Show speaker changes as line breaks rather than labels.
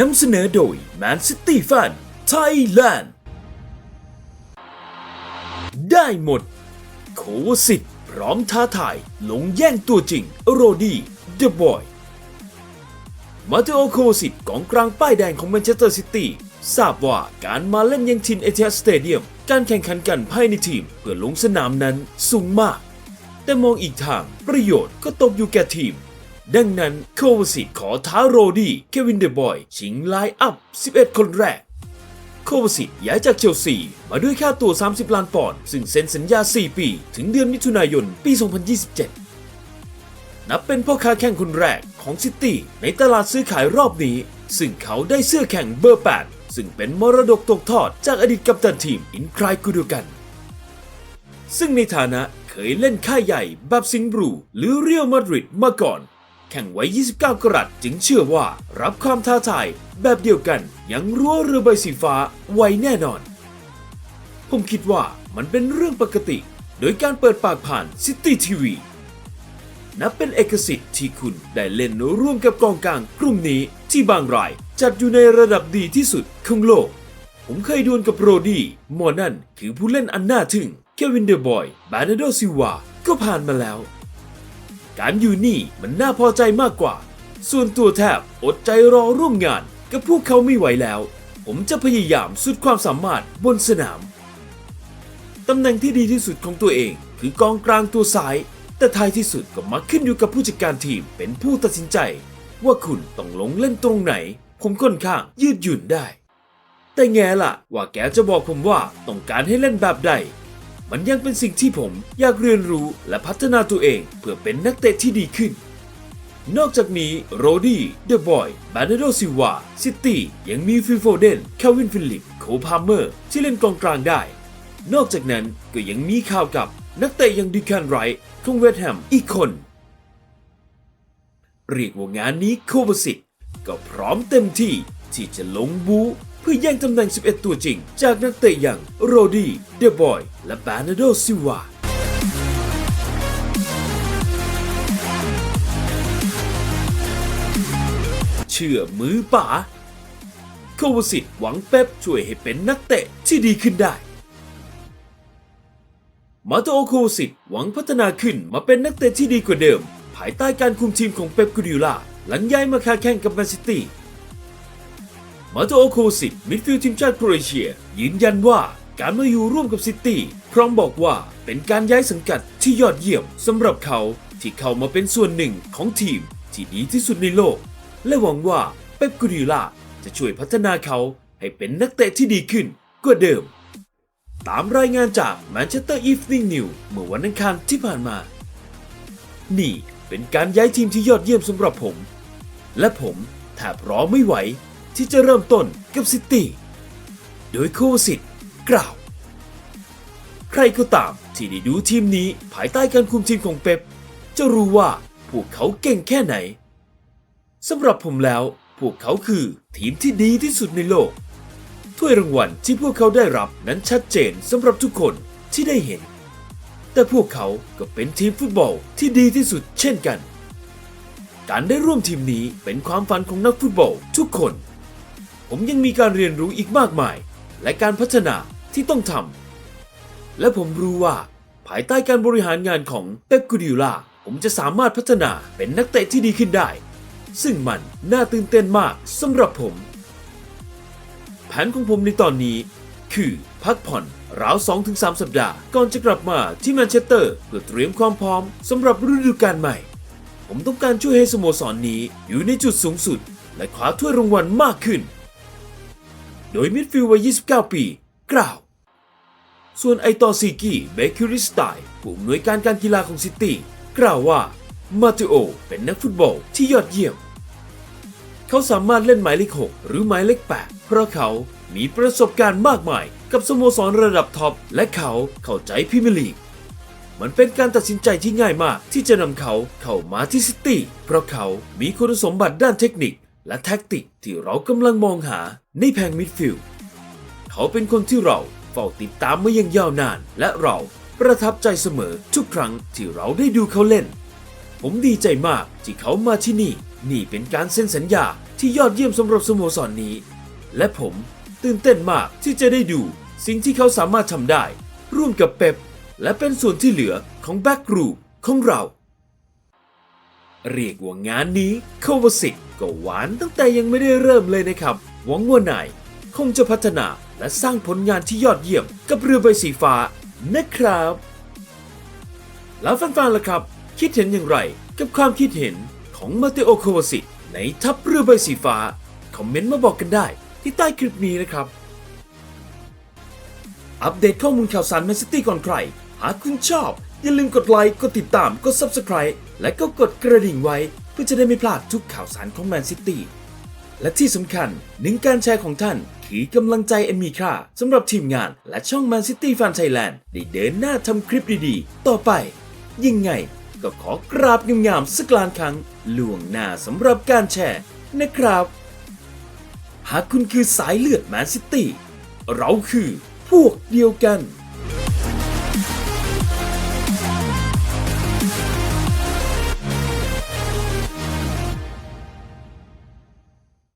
นำเสนอโดย Man City Fan Thailand ได้หมด โควสิทธิ์พร้อมท้าทายลงแย่งตัวจริง โรดี้เดอะบอย มาเตโอโควสิตกองกลางป้ายแดงของแมนเชสเตอร์ซิตี้ทราบว่าการมาเล่นยังทีมเอเทียสเตเดียม การแข่งขันกันภายในทีมเพื่อลงสนามนั้นสูงมาก แต่มองอีกทางประโยชน์ก็ตกอยู่แก่ทีม ดังนั้นโควสิตขอท้าโรดี้เควินเดบอยชิงไลน์อัพ 11 คนแรก โควาสิตย้ายจากเชลซี มาด้วยค่าตัว 30 ล้านปอนด์ซึ่งเซ็นสัญญา 4 ปี ถึงเดือนมิถุนายน ปี 2027 นับเป็นพ่อค้าแข่งคนแรกของซิตี้ในตลาดซื้อขายรอบนี้ ซึ่งเขาได้เสื้อแข่งเบอร์ 8 ซึ่งเป็นมรดกตกทอดจากอดีตกัปตันทีมอินครายกูดูกัน ซึ่งในฐานะเคยเล่นค่ายใหญ่แบบสิงบรูหรือเรียลมาดริดมาก่อน แข่งไว้ 29 กรัตจึงเชื่อว่ารับความท้าทายแบบเดียวกันยังรั้วเรือใบสีฟ้าไว้แน่นอน ผมคิดว่ามันเป็นเรื่องปกติ โดยการเปิดปากผ่านซิตี้ทีวีนับเป็นเอกสิทธิ์ที่คุณได้เล่นร่วมกับกองกลางกลุ่มนี้ที่บางรายจัดอยู่ในระดับดีที่สุดของโลก ผมเคยดวลกับโรดี้มอนั่นคือผู้เล่นอันน่าทึ่ง เควินเดอร์บอย บานาโดซิวา ก็ผ่านมาแล้ว การอยู่นี่มันน่าพอใจมากกว่า ส่วนตัวแทบอดใจรอร่วมงานกับพวกเขาไม่ไหวแล้ว ผมจะพยายามสุดความสามารถบนสนาม ตำแหน่งที่ดีที่สุดของตัวเอง คือกองกลางตัวซ้าย แต่ท้ายที่สุดก็มาขึ้นอยู่กับผู้จัดการทีมเป็นผู้ตัดสินใจ ว่าคุณต้องลงเล่นตรงไหน ผมค่อนข้างยืดหยุ่นได้ แต่แง่ล่ะว่าแกจะบอกผมว่าต้องการให้เล่นแบบใด มันยังเป็นสิ่งที่ผมอยากเรียนรู้และพัฒนาตัวเองเพื่อเป็นนักเตะที่ดีขึ้น นอกจากนี้โรดี้เดอะบอยบานาโดซิวาซิตี้ยังมีฟิลโฟเดนเคลวินฟิลิปโคพาเมอร์ ที่เล่นกองกลางได้ นอกจากนั้นก็ยังมีข่าวกับนักเตะอย่างดิคันไรท์ของเวสต์แฮมอีกคน เรียกว่างานนี้โควาสิตก็พร้อมเต็มที่ที่จะลงบูเพื่อแย่งตำแหน่ง 11 ตัวจริง จากนักเตะอย่างโรดี้เดบอย และบานาโดซิวาเชื่อมือป๋าโควสิตหวังเป๊ปช่วยให้เป็นนักเตะที่ดีขึ้นได้ มาโตโอโควสิตหวังพัฒนาขึ้นมาเป็นนักเตะที่ดีกว่าเดิม ภายใต้การคุมทีมของเป๊ปกูดิโอลาหลังย้ายมาค้าแข่งกับแมนซิตี้ มาโตโอโคสิตมิดฟิลด์ทีมชาติโครเอเชีย ยืนยันว่าการมาอยู่ร่วมกับซิตี้พร้อมบอกว่าเป็นการย้ายสังกัดที่ยอดเยี่ยมสำหรับเขาที่เข้ามาเป็นส่วนหนึ่งของทีมที่ดีที่สุดในโลก และหวังว่าเป๊ปกูดิโอลาจะช่วยพัฒนาเขาให้เป็นนักเตะที่ดีขึ้นกว่าเดิม ตามรายงานจาก Manchester Evening News เมื่อวันอังคารที่ผ่านมา นี่เป็นการย้ายทีมที่ยอดเยี่ยมสำหรับผม และผมแทบรอไม่ไหว ที่จะเริ่มต้นกับซิตี้โดยควาสิตกล่าว ใครก็ตามที่ได้ดูทีมนี้ภายใต้การคุมทีมของเป๊ปจะรู้ว่าพวกเขาเก่งแค่ไหนสำหรับผมแล้ว พวกเขาคือทีมที่ดีที่สุดในโลก ถ้วยรางวัลที่พวกเขาได้รับนั้นชัดเจนสำหรับทุกคนที่ได้เห็น แต่พวกเขาก็เป็นทีมฟุตบอลที่ดีที่สุดเช่นกัน การได้ร่วมทีมนี้เป็นความฝันของนักฟุตบอลทุกคน ผมยังมีการเรียนรู้อีกมากมาย และการพัฒนาที่ต้องทำ และผมรู้ว่า ภายใต้การบริหารงานของเป๊ปกูดิโอลาผมจะสามารถพัฒนาเป็นนักเตะที่ดีขึ้นได้ ซึ่งมันน่าตื่นเต้นมากสำหรับผม แผนของผมในตอนนี้ คือพักผ่อนราว 2-3 สัปดาห์ ก่อนจะกลับมาที่แมนเชสเตอร์เพื่อเตรียมความพร้อมสำหรับฤดูกาลใหม่ ผมต้องการช่วยให้สโมสรนนี้อยู่ในจุดสูงสุด และคว้าถ้วยรางวัลมากขึ้น โดยมิดฟิลด์วัย 29 ปีกล่าว ส่วนไอตอซีกี้เบคิริสไตผู้อำนวยการการกีฬาของซิตี้กล่าวว่ามาติโอเป็นนักฟุตบอลที่ยอดเยี่ยม เขาสามารถเล่นหมายเลข 6 หรือหมายเลข 8 เพราะเขามีประสบการณ์มากมายกับสโมสรระดับท็อป และเขาเข้าใจพรีเมียร์ลีกมันเป็นการตัดสินใจที่ง่ายมากที่จะนำเขาเข้ามาที่ซิตี้เพราะเขามีคุณสมบัติด้านเทคนิค และแท็กติกที่เรากำลังมองหาในแผงมิดฟิลด์เขาเป็นคนที่เราเฝ้าติดตามมาอย่างยาวนาน และเราประทับใจเสมอทุกครั้งที่เราได้ดูเขาเล่น ผมดีใจมากที่เขามาที่นี่ นี่เป็นการเซ็นสัญญาที่ยอดเยี่ยมสำหรับสโมสรนนี้ และผมตื่นเต้นมากที่จะได้ดูสิ่งที่เขาสามารถทำได้ ร่วมกับเป๊ปและเป็นส่วนที่เหลือของแบ็กรูของเรา เรียกว่างานนี้โควาสิกก็หวานตั้งแต่ยังไม่ได้เริ่มเลยนะครับ หวังว่านายคงจะพัฒนาและสร้างผลงานที่ยอดเยี่ยมกับเรือใบสีฟ้านะครับ แล้วแฟนๆล่ะครับ คิดเห็นอย่างไรกับความคิดเห็นของมาเตโอโควาสิกในทัพเรือใบสีฟ้า คอมเมนต์มาบอกกันได้ที่ใต้คลิปนี้นะครับ อัปเดตข้อมูลข่าวสารแมนซิตี้ก่อนใคร หากคุณชอบ อย่าลืมกดไลค์ กดติดตาม กด Subscribe และก็กดกระดิ่งไว้ เพื่อจะได้ไม่พลาดทุกข่าวสารของแมนซิตี้ และที่สำคัญหนึ่งการแชร์ของท่าน คือกำลังใจอันมีค่าสำหรับทีมงานและช่อง Man City Fan Thailand ได้เดินหน้าทำคลิปดีๆ ต่อไป ยังไง ก็ขอกราบงามๆสักลานครั้งล่วงหน้าสำหรับการแชร์นะครับ หากคุณคือสายเลือดแมนซิตี้เราคือพวกเดียวกัน